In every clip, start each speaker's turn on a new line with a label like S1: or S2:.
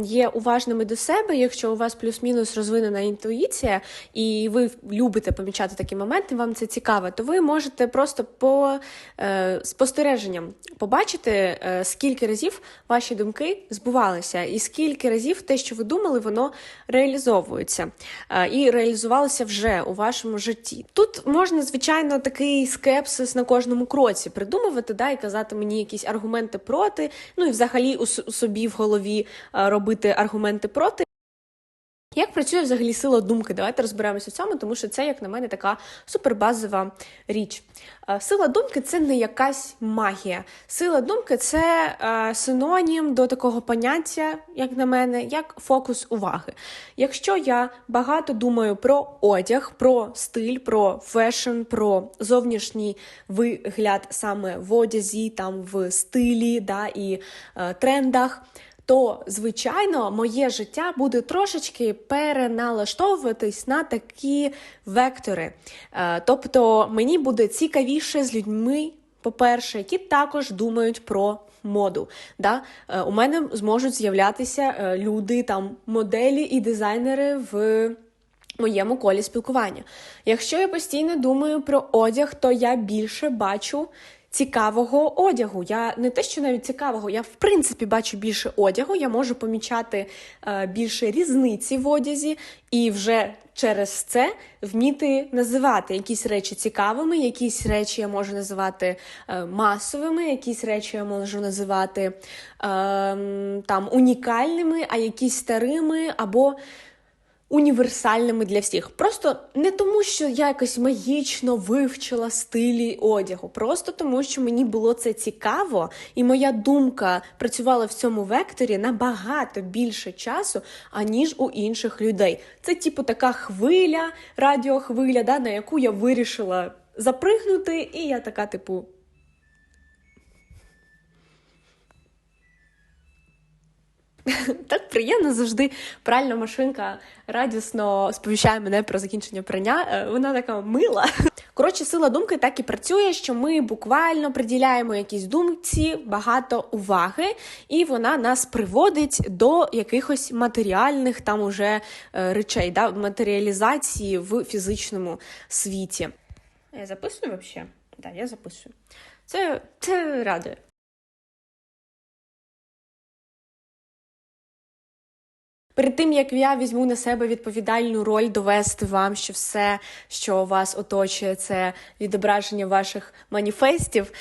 S1: є уважними до себе, якщо у вас плюс-мінус розвинена інтуїція, і ви любите помічати такі моменти, вам це цікаво, то ви можете просто по е, спостереженням побачити, е, скільки разів ваші думки збувалися, і скільки разів те, що ви думали, воно реалізовується е, і реалізувалося вже у вашому житті. Тут можна, звичайно, такий скепсис на кожному кроці придумувати, да, і казати мені якісь аргументи проти, ну і взагалі у, собі в голові е, робити аргументи проти. Як працює взагалі сила думки? Давайте розберемося в цьому, тому що це, як на мене, така супербазова річ. Е, Сила думки це не якась магія. Сила думки це е, синонім до такого поняття, як на мене, як фокус уваги. Якщо я багато думаю про одяг, про стиль, про фешн, про зовнішній вигляд саме в одязі, там в стилі да, і е, трендах то звичайно моє життя буде трошечки переналаштовуватись на такі вектори. Е, Тобто мені буде цікавіше з людьми, по-перше, які також думають про. Моду, да? Е, у мене зможуть з'являтися е, люди, там моделі і дизайнери в моєму колі спілкування. Якщо я постійно думаю про одяг, то я більше бачу цікавого одягу. Я не те, що навіть цікавого, я в принципі бачу більше одягу, я можу помічати е, більше різниці в одязі і вже через це вміти називати якісь речі цікавими, якісь речі я можу називати е, масовими, якісь речі я можу називати е, там унікальними, а якісь старими або універсальними для всіх. Просто не тому, що я якось магічно вивчила стилі одягу, просто тому, що мені було це цікаво, і моя думка працювала в цьому векторі набагато більше часу, аніж у інших людей. Це, типу, така хвиля, радіохвиля, да, на яку я вирішила запригнути, і я така, типу. Так приємно завжди пральна машинка радісно сповіщає мене про закінчення прання. Е, Вона така мила. Коротше, сила думки так і працює, що ми буквально приділяємо якійсь думці багато уваги, і вона нас приводить до якихось матеріальних там уже е, речей, да, матеріалізації в фізичному світі. Я записую взагалі? Так, я записую. Це, це радує. Перед тим як я візьму на себе відповідальну роль довести вам, що все, що вас оточує, це відображення ваших маніфестів.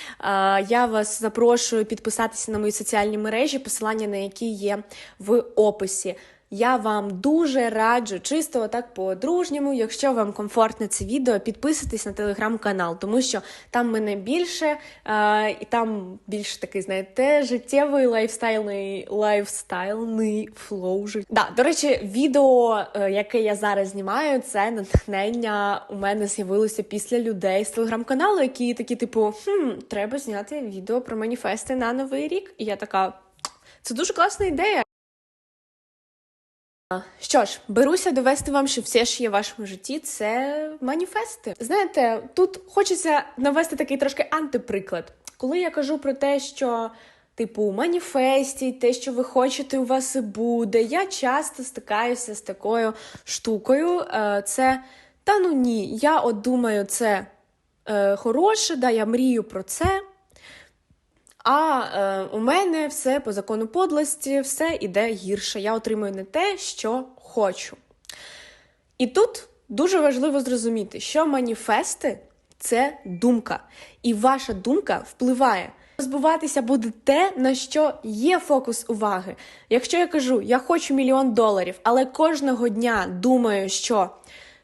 S1: Я вас запрошую підписатися на мої соціальні мережі, посилання на які є в описі. Я вам дуже раджу, чисто отак по-дружньому, якщо вам комфортне це відео, підписуйтесь на телеграм-канал, тому що там мене більше, е, і там більш такий, знаєте, життєвий лайфстайлний лайфстайлний флоу. Да, до речі, відео, е, яке я зараз знімаю, це натхнення у мене з'явилося після людей з телеграм-каналу, які такі, типу, хм, треба зняти відео про маніфести на новий рік. І я така. Це дуже класна ідея. Що ж, беруся довести вам, що все, що є в вашому житті, це маніфести. Знаєте, тут хочеться навести такий трошки антиприклад. Коли я кажу про те, що. Типу, маніфестіть, те, що ви хочете, у вас і буде. Я часто стикаюся з такою штукою. Е, Це та ну ні, я от думаю, це е, хороше, да, я мрію про це. А е, у мене все по закону подлості, все іде гірше. Я отримую не те, що хочу. І тут дуже важливо зрозуміти, що маніфести це думка, і ваша думка впливає. Збуватися буде те, на що є фокус уваги. Якщо я кажу, я хочу мільйон доларів, але кожного дня думаю, що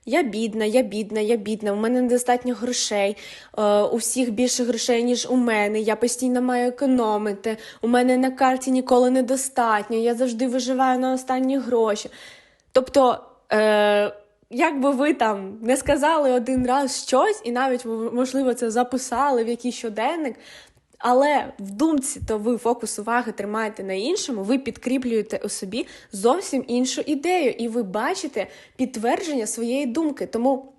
S1: я бідна, я бідна, я бідна, у мене недостатньо грошей, е, у всіх більше грошей, ніж у мене. Я постійно маю економити. У мене на карті ніколи недостатньо, я завжди виживаю на останні гроші. Тобто, е, як би ви там не сказали один раз щось, і навіть, можливо, це записали в якийсь щоденник, але в думці то ви фокус уваги тримаєте на іншому, ви підкріплюєте у собі зовсім іншу ідею, і ви бачите підтвердження своєї думки. Тому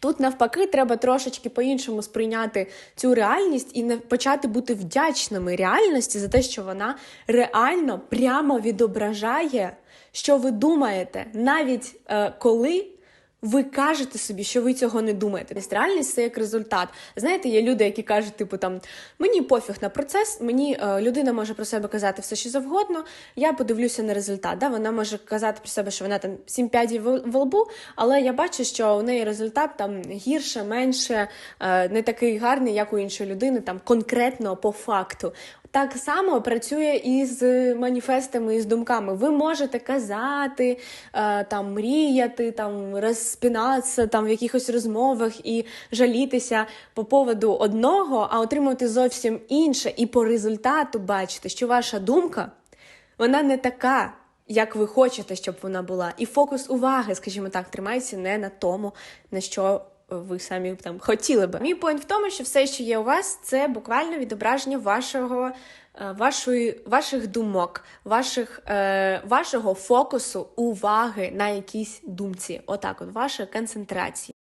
S1: Тут навпаки, треба трошечки по-іншому сприйняти цю реальність і почати бути вдячними реальності за те, що вона реально прямо відображає, що ви думаєте, навіть е, коли. Ви кажете собі, що ви цього не думаєте. Тобто Реальність це як результат. Знаєте, є люди, які кажуть, типу там мені пофіг на процес, мені е, людина може про себе казати все, що завгодно. Я подивлюся на результат. Да? Вона може казати про себе, що вона там сім п'ядів в лбу, але я бачу, що у неї результат там гірше, менше, е, не такий гарний, як у іншої людини, там конкретно по факту. Так само працює і з маніфестами, і з думками. Ви можете казати, е, там мріяти, там розпинатися там в якихось розмовах і жалітися по поводу одного, а отримувати зовсім інше, і по результату бачити, що ваша думка вона не така. Як ви хочете, щоб вона була, і фокус уваги, скажімо так, тримається не на тому, на що ви самі там хотіли би. Мій поінт в тому, що все, що є у вас, це буквально відображення вашого, е, вашої, ваших думок, ваших, е, вашого фокусу уваги на якійсь думці. Отак, от вашої концентрації.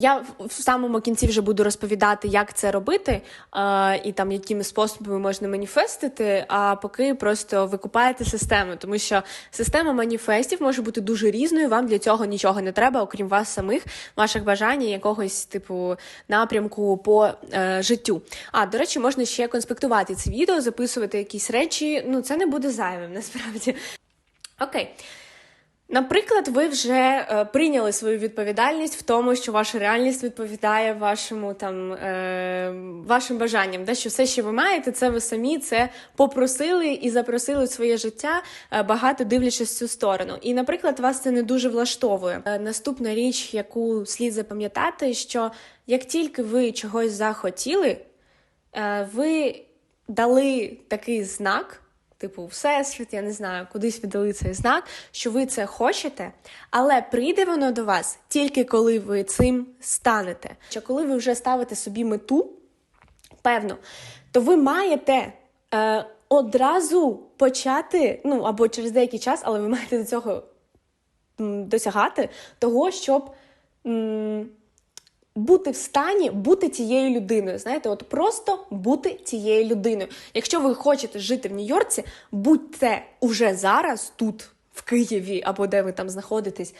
S1: Я в- самому кінці вже буду розповідати, як це робити, е, і там якими способами можна маніфестити. А поки просто ви купаєте систему, тому що система маніфестів може бути дуже різною. Вам для цього нічого не треба, окрім вас самих, ваших бажань, якогось типу напрямку по е, життю. А до речі, можна ще конспектувати це відео, записувати якісь речі. Ну це не буде зайвим насправді. Окей. Наприклад, ви вже е, прийняли свою відповідальність в тому, що ваша реальність відповідає вашому там е, вашим бажанням. Де що все, що ви маєте, це ви самі це попросили і запросили в своє життя, е, багато дивлячись в цю сторону. І, наприклад, вас це не дуже влаштовує. Е, наступна річ, яку слід запам'ятати, що як тільки ви чогось захотіли, е, ви дали такий знак. Типу, всесвіт, я не знаю, кудись віддали цей знак, що ви це хочете, але прийде воно до вас тільки коли ви цим станете. Що коли ви вже ставите собі мету, певно, то ви маєте е, одразу почати, ну або через деякий час, але ви маєте до цього досягати того, щоб. м, бути в стані бути тією людиною. Знаєте, от просто бути тією людиною. Якщо ви хочете жити в Нью-Йорці, будьте уже зараз тут, в Києві, або де ви там знаходитесь.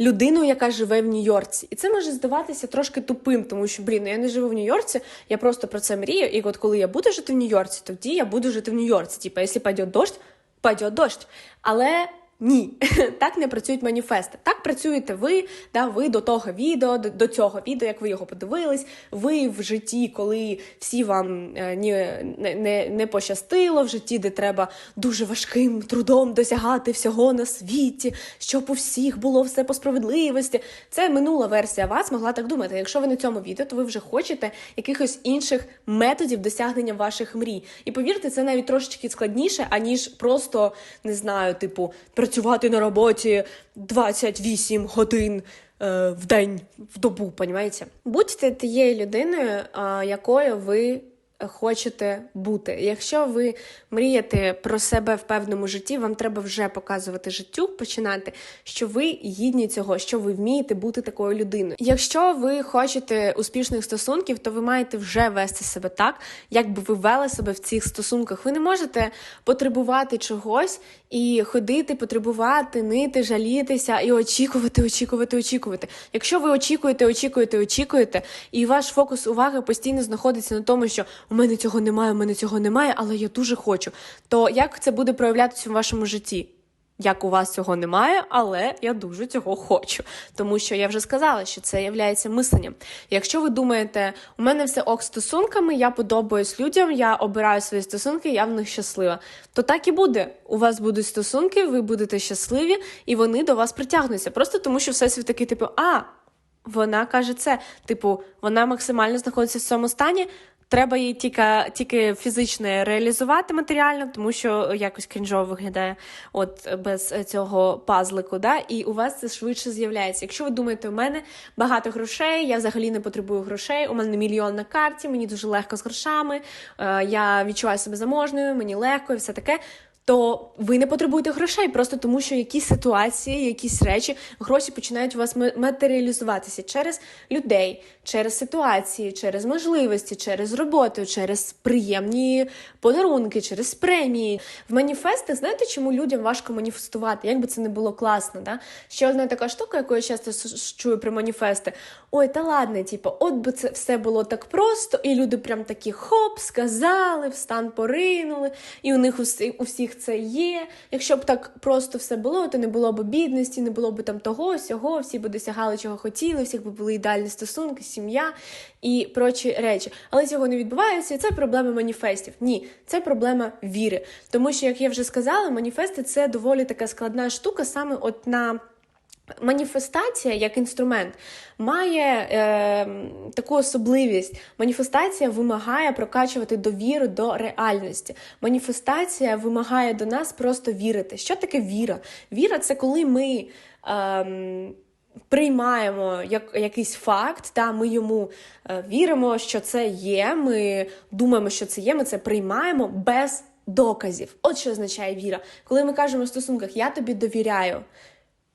S1: Людиною, яка живе в Нью-Йорці. І це може здаватися трошки тупим, тому що, блін, ну я не живу в Нью-Йорці, я просто про це мрію. І от коли я буду жити в Нью-Йорці, тоді я буду жити в Нью-Йорці. Типа, якщо піде дощ, піде дощ. Але ні, так не працюють маніфести. Так працюєте ви, да, ви до того відео, до, до цього відео, як ви його подивились. Ви в житті, коли всі вам е, не, не, не пощастило, в житті, де треба дуже важким трудом досягати всього на світі, щоб у всіх було все по справедливості. Це минула версія вас могла так думати. Якщо ви на цьому відео, то ви вже хочете якихось інших методів досягнення ваших мрій. І повірте, це навіть трошечки складніше, аніж просто не знаю, типу, працювати на роботі 28 годин. е, В день, в добу, понімаєте? Будьте тією людиною, якою ви хочете бути. Якщо ви мрієте про себе в певному житті, вам треба вже показувати життю, починати, що ви гідні цього, що ви вмієте бути такою людиною. Якщо ви хочете успішних стосунків, то ви маєте вже вести себе так, як би ви вели себе в цих стосунках. Ви не можете потребувати чогось і ходити, потребувати, нити, жалітися і очікувати, очікувати, очікувати. Якщо ви очікуєте, очікуєте, очікуєте, і ваш фокус уваги постійно знаходиться на тому, що у мене цього немає, у мене цього немає, але я дуже хочу. То як це буде проявлятися в вашому житті? Як у вас цього немає, але я дуже цього хочу. Тому що я вже сказала, що це є мисленням. Якщо ви думаєте, у мене все ок стосунками, я подобаюсь людям, я обираю свої стосунки, я в них щаслива. То так і буде. У вас будуть стосунки, ви будете щасливі, і вони до вас притягнуться. Просто тому, що всесвіт такий, типу, а. Вона каже це, типу, вона максимально знаходиться в цьому стані. Треба її тільки, тільки фізично реалізувати матеріально, тому що якось крінжово виглядає от без цього пазлику. Да? І у вас це швидше з'являється. Якщо ви думаєте, у мене багато грошей, я взагалі не потребую грошей, у мене мільйон на карті, мені дуже легко з грошами, е, я відчуваю себе заможною, мені легко і все таке. То ви не потребуєте грошей, просто тому що якісь ситуації, якісь речі, гроші починають у вас матеріалізуватися через людей, через ситуації, через можливості, через роботу, через приємні подарунки, через премії. В маніфести, знаєте, чому людям важко маніфестувати? Як би це не було класно, да? Ще одна така штука, яку я часто чую про маніфести. Ой, та ладно, типу, от би це все було так просто, і люди прям такі хоп, сказали, в стан поринули, і у них усі, у всіх це є. Якщо б так просто все було, то не було б бідності, не було б там того, сього, всі б досягали чого хотіли, всіх би були ідеальні стосунки, сім'я і прочі речі. Але цього не відбувається, і це проблема маніфестів. Ні, це проблема віри. Тому що, як я вже сказала, маніфести це доволі така складна штука, саме от на. Маніфестація як інструмент має е, таку особливість. Маніфестація вимагає прокачувати довіру до реальності. Маніфестація вимагає до нас просто вірити. Що таке віра? Віра це коли ми. Е, Приймаємо як, якийсь факт, та ми йому е, віримо, що це є. Ми думаємо, що це є. Ми це приймаємо без доказів. От що означає віра. Коли ми кажемо в стосунках Я тобі довіряю.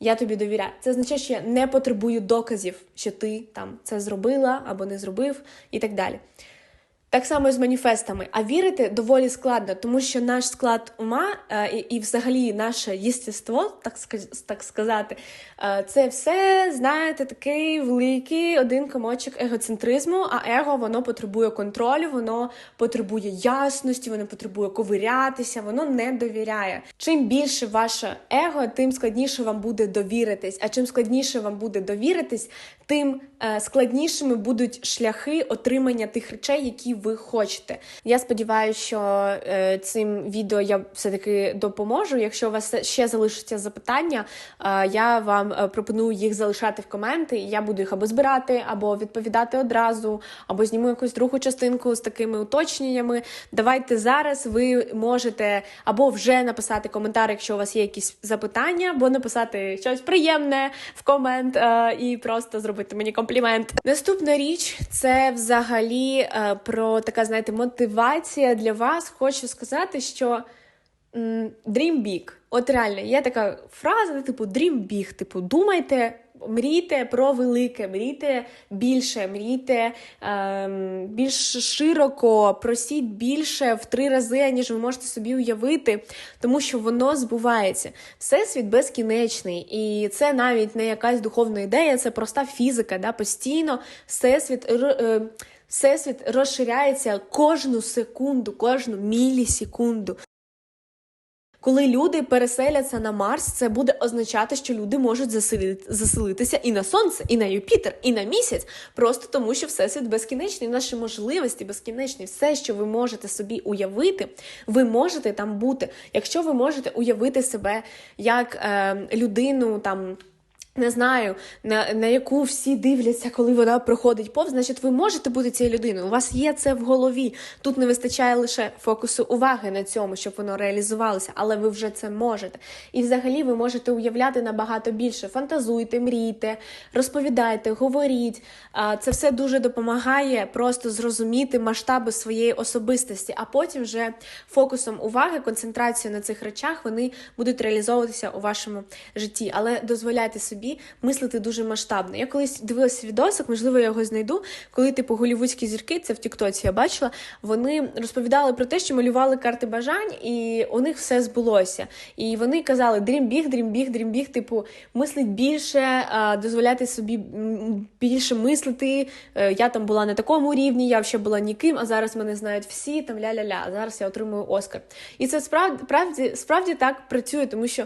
S1: Я тобі довіряю. Це означає, що я не потребую доказів, що ти там це зробила або не зробив, і так далі. Так само і з маніфестами. А вірити доволі складно, тому що наш склад ума е, і, і взагалі наше єстество, так, так сказати, е, це все, знаєте, такий великий один комочок егоцентризму, а его воно потребує контролю, воно потребує ясності, воно потребує ковирятися, воно не довіряє. Чим більше ваше его, тим складніше вам буде довіритись. А чим складніше вам буде довіритись, тим е, складнішими будуть шляхи отримання тих речей, які ви хочете. Я сподіваюся, що е, цим відео я все-таки допоможу. Якщо у вас ще залишаться запитання, е, я вам пропоную їх залишати в коменти. і Я буду їх або збирати, або відповідати одразу, або зніму якусь другу частинку з такими уточненнями. Давайте зараз ви можете або вже написати коментар, якщо у вас є якісь запитання, або написати щось приємне в комент і просто зробити мені комплімент. Наступна річ це взагалі е, про така, знаєте, мотивація для вас. Хочу сказати, що dream big. От реально, є така фраза, типу dream big, типу, думайте. Мрійте про велике, мрійте більше, мрійте ем, більш широко, просіть більше в три рази, ніж ви можете собі уявити, тому що воно збувається. Всесвіт безкінечний, і це навіть не якась духовна ідея, це проста фізика. Да? Постійно всесвіт. е, Всесвіт розширяється кожну секунду, кожну мілісекунду. Коли люди переселяться на Марс, це буде означати, що люди можуть заселити, заселитися і на Сонце, і на Юпітер, і на місяць, просто тому, що всесвіт безкінечний, наші можливості безкінечні. Все, що ви можете собі уявити, ви можете там бути. Якщо ви можете уявити себе як е, людину там. Не знаю, на, на яку всі дивляться, коли вона проходить повз, значить, ви можете бути цією людиною. У вас є це в голові. Тут не вистачає лише фокусу уваги на цьому, щоб воно реалізувалося, але ви вже це можете. І взагалі ви можете уявляти набагато більше. Фантазуйте, мрійте, розповідайте, говоріть. Це все дуже допомагає просто зрозуміти масштаби своєї особистості, а потім вже фокусом уваги, концентрацією на цих речах вони будуть реалізовуватися у вашому житті. Але дозволяйте собі мислити дуже масштабно. Я колись дивилася відосик, можливо, я його знайду. Коли типу голівудські зірки, це в Тіктоці я бачила. Вони розповідали про те, що малювали карти бажань, і у них все збулося. І вони казали: дрімбіг, дрімбіг, дрімбіг, типу, мислить більше, дозволяти собі більше мислити. Е, Я там була на такому рівні, я ще була ніким, а зараз мене знають всі, там ля-ля-ля. Зараз я отримую Оскар. І це справді, справді, справді так працює, тому що.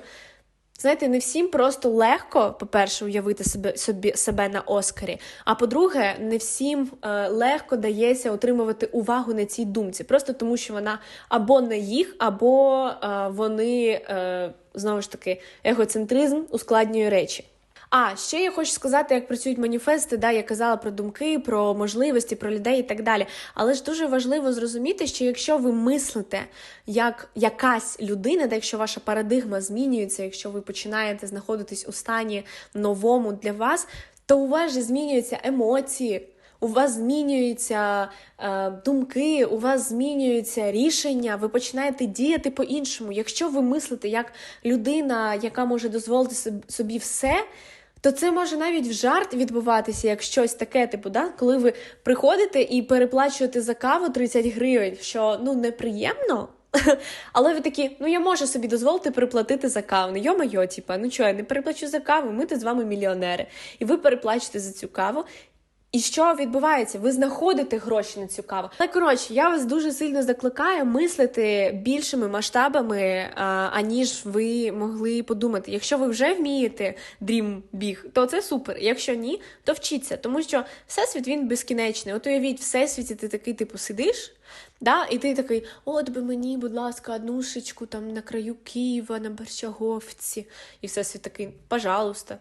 S1: Знаєте, не всім просто легко, по-перше, уявити себе собі себе на Оскарі. А по-друге, не всім е, легко дається отримувати увагу на цій думці, просто тому що вона або не їх, або е, вони е, знову ж таки егоцентризм ускладнює речі. А ще я хочу сказати, як працюють маніфести. Да, я казала про думки, про можливості, про людей і так далі. Але ж дуже важливо зрозуміти, що якщо ви мислите як якась людина, да, якщо ваша парадигма змінюється, якщо ви починаєте знаходитись у стані новому для вас, то у вас же змінюються емоції. у вас змінюються е, думки, у вас змінюються рішення, ви починаєте діяти по-іншому. Якщо ви мислите як людина, яка може дозволити собі все. То це може навіть в жарт відбуватися як щось таке, типу, да? коли ви приходите і переплачуєте за каву 30 гривень, що ну неприємно. Але ви такі, ну я можу собі дозволити переплатити за каву. Ну йо-майо, типа, ну чого, я не переплачу за каву, ми тут з вами мільйонери. І ви переплачете за цю каву. І що відбувається? Ви знаходите гроші на цю каву. Але коротше, я вас дуже сильно закликаю мислити більшими масштабами, аніж ви могли подумати. Якщо ви вже вмієте дрім біг, то це супер. Якщо ні, то вчіться, тому що всесвіт він безкінечний. От уявіть, всесвіті ти такий, типу, сидиш. Да? І ти такий, от би мені, будь ласка, однушечку там на краю Києва, на Борщаговці. І всесвіт такий, пожалуйста,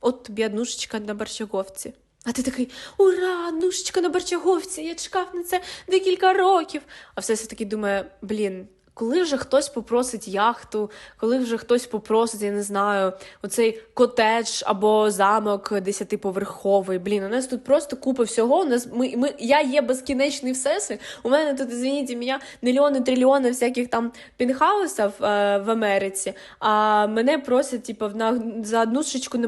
S1: от тобі однушечка на Борщаговці. А ти такий, ура, однушечка на Борчаговці, я чекав на це декілька років. А все все таки думає, блін, коли вже хтось попросить яхту, коли вже хтось попросить, я не знаю, оцей котедж або замок десятиповерховий. Блін, у нас тут просто купа всього. У нас ми, ми, я є безкінечний всесвіт. У мене тут, извините мене, мільйони, трильйони всяких там пінхаусів е, в Америці, а мене просять, типу, на, за однушечку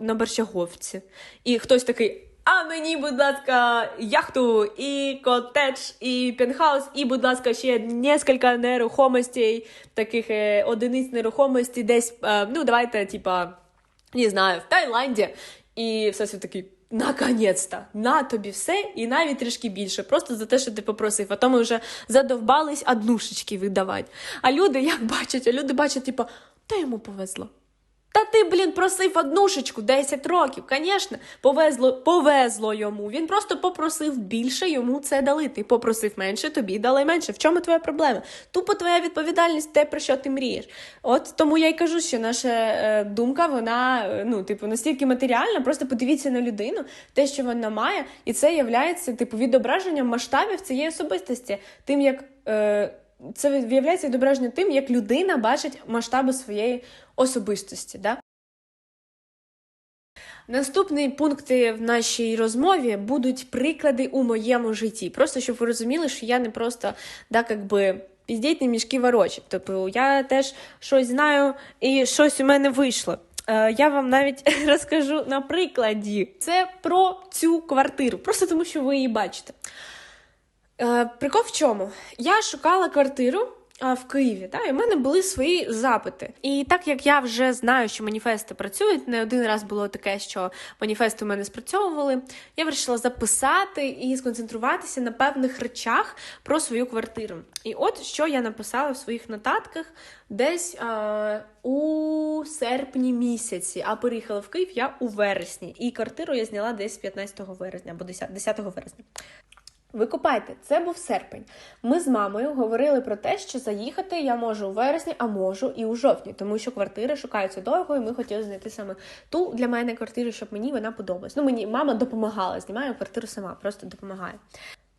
S1: на, Борщаговці. І хтось такий. А мені, будь ласка, яхту, і котедж, і пентхаус, і, будь ласка, ще несколько нерухомостей, таких е, одиниць нерухомості, десь, е, ну, давайте, типа, не знаю, в Таїланді. І все все такий. Наконець-то, на тобі все і навіть трішки більше, просто за те, що ти попросив. А то ми вже задовбались однушечки видавати. А люди як бачать? А люди бачать, типу, та йому повезло. Та ти, блін, просив однушечку 10 років. Звісно, повезло, повезло йому. Він просто попросив більше, йому це дали. Ти попросив менше, тобі дали менше. В чому твоя проблема? Тупо твоя відповідальність, те, про що ти мрієш. От тому я й кажу, що наша е, думка, вона е, ну, типу, настільки матеріальна. Просто подивіться на людину, те, що вона має, і це є типу, відображенням масштабів цієї особистості. Тим як. Е, це виявляється відображення тим, як людина бачить масштаби своєї особистості. Да? Наступні пункти в нашій розмові будуть приклади у моєму житті. Просто щоб ви розуміли, що я не просто да, как би, піздіть мішки ворочать. Тобто я теж щось знаю і щось у мене вийшло. Е, Я вам навіть розкажу на прикладі. Це про цю квартиру, просто тому що ви її бачите. Е, Прикол в чому? Я шукала квартиру в Києві, та, і в мене були свої запити. І так як я вже знаю, що маніфести працюють, не один раз було таке, що маніфести у мене спрацьовували. Я вирішила записати і сконцентруватися на певних речах про свою квартиру. І от що я написала в своїх нотатках десь а, у серпні місяці, а переїхала в Київ я у вересні. І квартиру я зняла десь 15 вересня або 10, 10 вересня. Викупайте, це був серпень. Ми з мамою говорили про те, що заїхати я можу у вересні, а можу і у жовтні, тому що квартири шукаються довго, і ми хотіли знайти саме ту для мене квартиру, щоб мені вона подобалась. Ну, мені мама допомагала, знімаю квартиру сама, просто допомагає.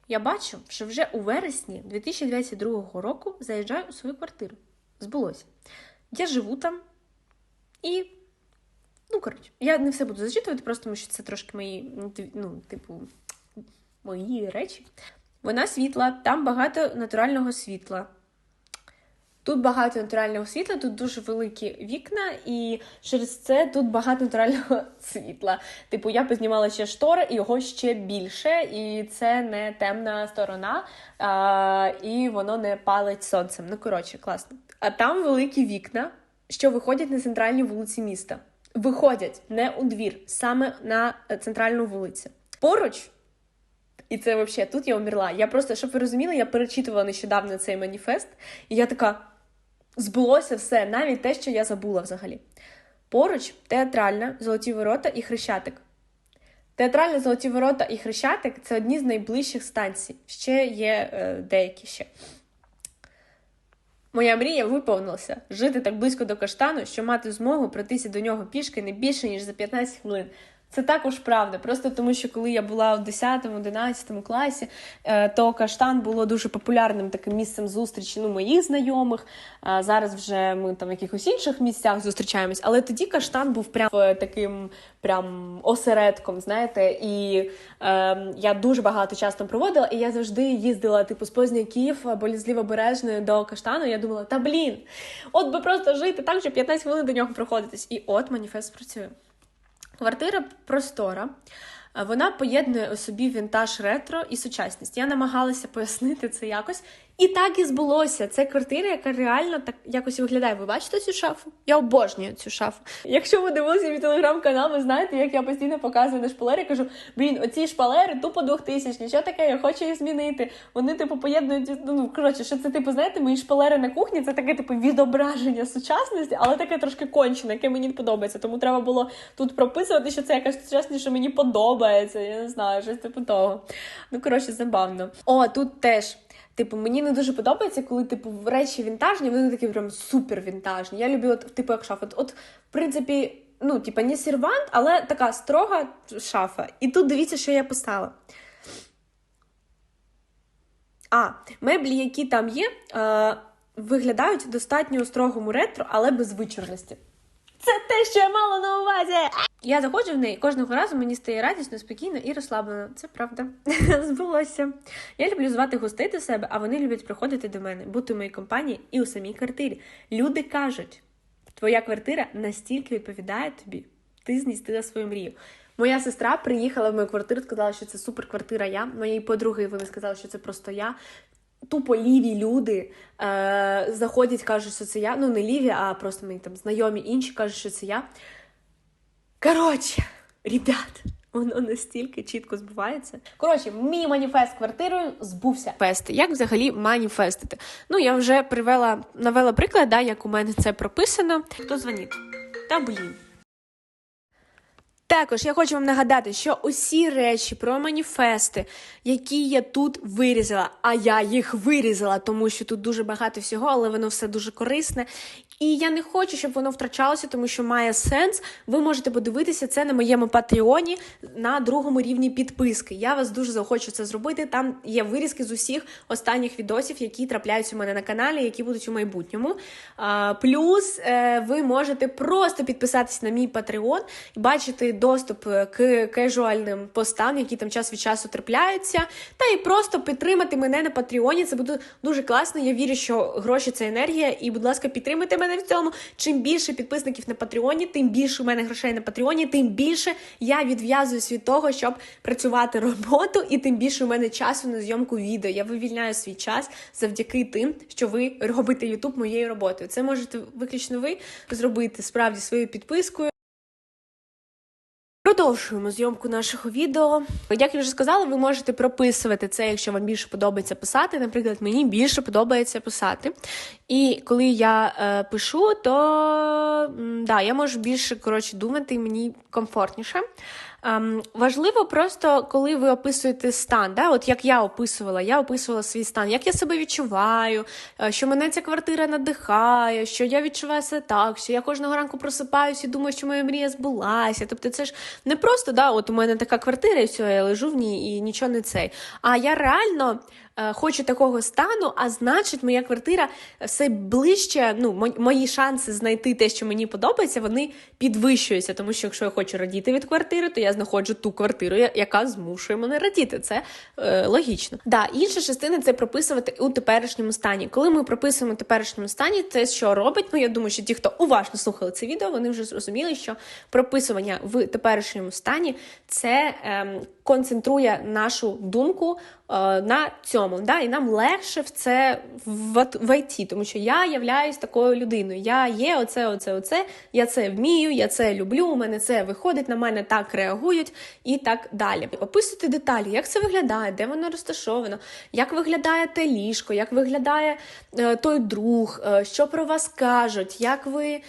S1: Я бачу, що вже у вересні 2022 року заїжджаю у свою квартиру. Збулося. Я живу там і. Ну, коротше, я не все буду зачитувати, просто тому що це трошки мої, ну, типу, мої речі. Вона світла, там багато натурального світла. Тут багато натурального світла, тут дуже великі вікна, і через це тут багато натурального світла. Типу, я познімала ще штори, і його ще більше, і це не темна сторона, а, і воно не палить сонцем. Ну, коротше, класно. А там великі вікна, що виходять на центральні вулиці міста. Виходять не у двір, саме на центральну вулицю. Поруч. І це взагалі тут я умерла. Я просто, щоб ви розуміли, я перечитувала нещодавно цей маніфест, і я така збулося все, навіть те, що я забула взагалі. Поруч театральна, золоті ворота і хрещатик. Театральна золоті ворота і хрещатик це одні з найближчих станцій. Ще є е, деякі ще. Моя мрія виповнилася жити так близько до каштану, що мати змогу пройтися до нього пішки не більше, ніж за 15 хвилин. Це також правда. Просто тому, що коли я була в 10-11 класі, е, то каштан було дуже популярним таким місцем зустрічі ну, моїх знайомих. Зараз вже ми там в якихось інших місцях зустрічаємось, але тоді каштан був прям е, таким прям осередком, знаєте, і е, я дуже багато часу проводила, і я завжди їздила типу з Позняків або з Лівобережної до каштану. Я думала, та блін, от би просто жити так, що 15 хвилин до нього проходитись. І от маніфест працює. Квартира простора. Вона поєднує у собі вінтаж ретро і сучасність. Я намагалася пояснити це якось. І так і збулося. Це квартира, яка реально так якось виглядає. Ви бачите цю шафу? Я обожнюю цю шафу. Якщо ви дивилися мій телеграм-канал, ви знаєте, як я постійно показую на шпалери. Кажу, блін, оці шпалери тупо 2000, що таке, я хочу їх змінити. Вони, типу, поєднують. Ну коротше, що це типу, знаєте, мої шпалери на кухні це таке типу відображення сучасності, але таке трошки кончене, яке мені подобається. Тому треба було тут прописувати, що це якась сучасність, що мені подобається. Я не знаю, щось типу того. Ну коротше, забавно. О, тут теж. Типу, мені не дуже подобається, коли типу речі вінтажні, вони такі прям супер вінтажні. Я люблю, от, типу, як шафа. От, в принципі, ну, типу, не сервант, але така строга шафа. І тут дивіться, що я поставила. А, меблі, які там є, е, виглядають достатньо строгому ретро, але без вичорності. Це те, що я мала на увазі. Я заходжу в неї, кожного разу мені стає радісно, спокійно і розслаблено. Це правда. Збулося. Я люблю звати гостей до себе, а вони люблять приходити до мене, бути в моїй компанії і у самій квартирі. Люди кажуть, твоя квартира настільки відповідає тобі, ти зністила свою мрію. Моя сестра приїхала в мою квартиру, сказала, що це супер квартира я. Моєї подруги вони сказали, що це просто я. Тупо ліві люди е, заходять, кажуть, що це я. Ну, не ліві, а просто мої там знайомі інші кажуть, що це я. Коротше, ребят, воно настільки чітко збувається. Коротше, мій маніфест квартирою збувся. Фести. Як взагалі маніфестити? Ну, я вже привела, навела приклад, да, як у мене це прописано. Хто дзвонить? Та блін. Також я хочу вам нагадати, що усі речі про маніфести, які я тут вирізала, а я їх вирізала, тому що тут дуже багато всього, але воно все дуже корисне. І я не хочу, щоб воно втрачалося, тому що має сенс. Ви можете подивитися це на моєму патреоні на другому рівні підписки. Я вас дуже захочу це зробити. Там є вирізки з усіх останніх відосів, які трапляються у мене на каналі, які будуть у майбутньому. Плюс е, ви можете просто підписатись на мій патреон і бачити доступ к кежуальним постам, які там час від часу трапляються, та і просто підтримати мене на патреоні. Це буде дуже класно. Я вірю, що гроші це енергія. І, будь ласка, підтримайте мене в цьому. Чим більше підписників на Патреоні, тим більше у мене грошей на Патреоні, тим більше я відв'язуюсь від того, щоб працювати роботу, і тим більше у мене часу на зйомку відео. Я вивільняю свій час завдяки тим, що ви робите YouTube моєю роботою. Це можете виключно ви зробити справді своєю підпискою. Продовжуємо зйомку нашого відео. Як я вже сказала, ви можете прописувати це, якщо вам більше подобається писати. Наприклад, мені більше подобається писати. І коли я е, пишу, то да, я можу більше коротше думати, мені комфортніше. Ем, важливо просто, коли ви описуєте стан, да? от як я описувала, я описувала свій стан, як я себе відчуваю, е, що мене ця квартира надихає, що я відчуваю себе так, що я кожного ранку просипаюся і думаю, що моя мрія збулася. Тобто, це ж не просто да, от у мене така квартира, і все, я лежу в ній і нічого не цей. А я реально. Е, Хочу такого стану, а значить, моя квартира все ближче. Ну, мої шанси знайти те, що мені подобається, вони підвищуються. Тому що якщо я хочу радіти від квартири, то я знаходжу ту квартиру, яка змушує мене радіти. Це е, логічно. Да, інша частина це прописувати у теперішньому стані. Коли ми прописуємо у теперішньому стані, це що робить? Ну я думаю, що ті, хто уважно слухали це відео, вони вже зрозуміли, що прописування в теперішньому стані це ем, концентрує нашу думку е, на цьому. Да? І нам легше в це войти, тому що я являюсь такою людиною. Я є оце, оце, оце, я це вмію, я це люблю, у мене це виходить, на мене так реагують і так далі. Описуйте деталі, як це виглядає, де воно розташовано, як виглядає те ліжко, як виглядає е, той друг, е, що про вас кажуть, як ви.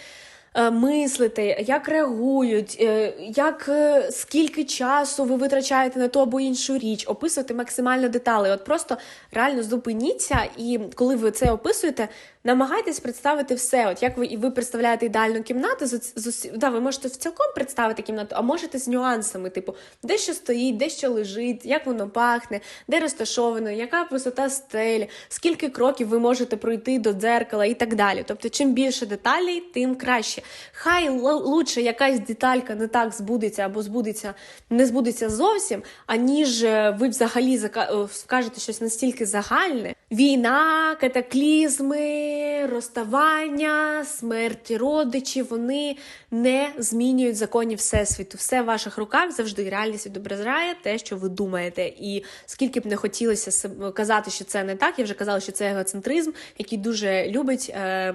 S1: Е, Мислите, як реагують, е, як е, скільки часу ви витрачаєте на ту або іншу річ, описувати максимально деталі. От просто реально зупиніться, і коли ви це описуєте, Намагайтесь представити все. От як ви і ви представляєте ідеальну кімнату, з, з, да, ви можете цілком представити кімнату, а можете з нюансами, типу, де що стоїть, де що лежить, як воно пахне, де розташовано, яка висота стелі, скільки кроків ви можете пройти до дзеркала і так далі. Тобто, чим більше деталей, тим краще. Хай лучше якась деталька не так збудеться або збудеться, не збудеться зовсім, аніж е, ви взагалі скажете щось настільки загальне. Війна, катаклізми, розставання, смерті родичів, вони не змінюють законів Всесвіту. Все в ваших руках завжди реальність відображає те, що ви думаєте. І скільки б не хотілося казати, що це не так, я вже казала, що це егоцентризм, який дуже любить. Е-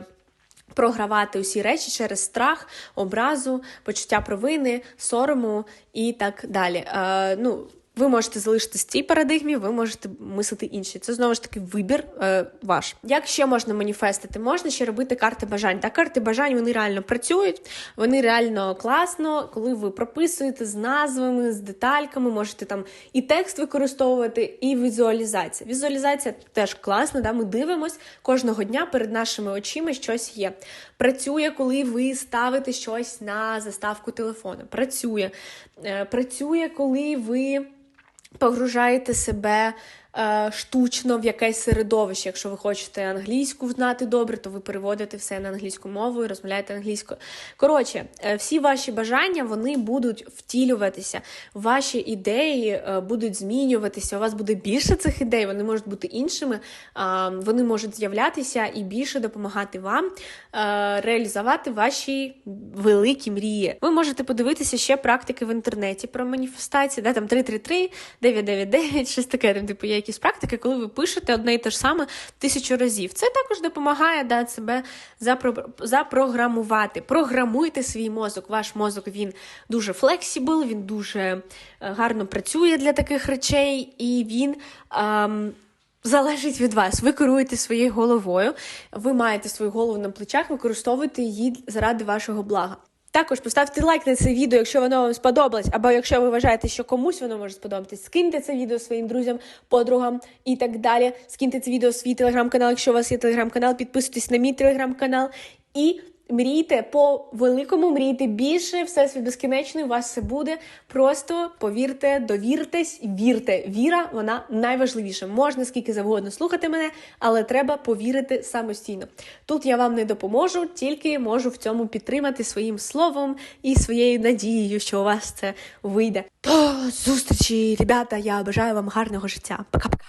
S1: Програвати усі речі через страх, образу, почуття провини, сорому і так далі. Е, ну, ви можете залишитись в цій парадигмі, ви можете мислити інші. Це знову ж таки вибір е, ваш. Як ще можна маніфестити? Можна ще робити карти бажань. Та карти бажань вони реально працюють, вони реально класно, коли ви прописуєте з назвами, з детальками, можете там і текст використовувати, і візуалізація. Візуалізація теж класна. Да? Ми дивимось кожного дня перед нашими очима щось є. Працює, коли ви ставите щось на заставку телефону. Працює. Е, Працює, коли ви погружаєте себе штучно в якесь середовище. Якщо ви хочете англійську знати добре, то ви переводите все на англійську мову і розмовляєте англійською. Коротше, е, всі ваші бажання вони будуть втілюватися, ваші ідеї е, будуть змінюватися. У вас буде більше цих ідей, вони можуть бути іншими, вони можуть з'являтися і більше допомагати вам е, реалізувати ваші великі мрії. Ви можете подивитися ще практики в інтернеті про маніфестації, да, там 333, 999, щось таке. Там, типу, якісь практики, коли ви пишете одне і те ж саме тисячу разів. Це також допомагає да, себе запро- запрограмувати. Програмуйте свій мозок. Ваш мозок він дуже флексібл, він дуже е, гарно працює для таких речей, і він. ем, Залежить від вас. Ви керуєте своєю головою, ви маєте свою голову на плечах, використовуйте її заради вашого блага. Також поставте лайк на це відео, якщо воно вам сподобалось, або якщо ви вважаєте, що комусь воно може сподобатись. Скиньте це відео своїм друзям, подругам і так далі. Скиньте це відео в свій телеграм-канал, якщо у вас є телеграм-канал, підписуйтесь на мій телеграм-канал і мрійте по великому, мрійте більше, всесвіт безкінечний, у вас все буде. Просто повірте, довіртесь, вірте. Віра, вона найважливіша. Можна скільки завгодно слухати мене, але треба повірити самостійно. Тут я вам не допоможу, тільки можу в цьому підтримати своїм словом і своєю надією, що у вас це вийде. До зустрічі, ребята! Я бажаю вам гарного життя. Пока-пока.